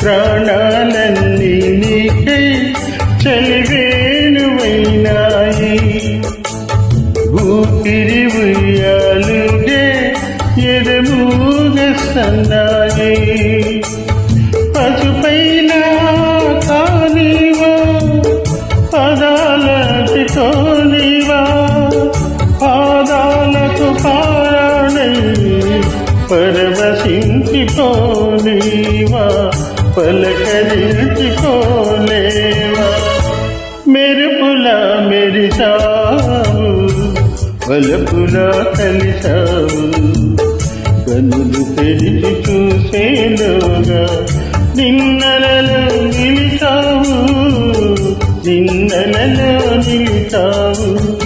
ప్రాణాలన్నీ నీకై చలివేణువైనాయి. ఊపిరి ఉయ్యాలుగే ఎదమూగ సన్నాయి పసుపైన కానివా పదాలకి కోనివా పాదాలకు పా పరవశించిపోనివా పలకరించిపోలేవా మెరుపులా మెరిసావు వలపులా కలిసావు. కన్నులు తెరిచి చూసేలోగా నిన్నలలో నిలిచావు నిన్నలలో నిలిచావు.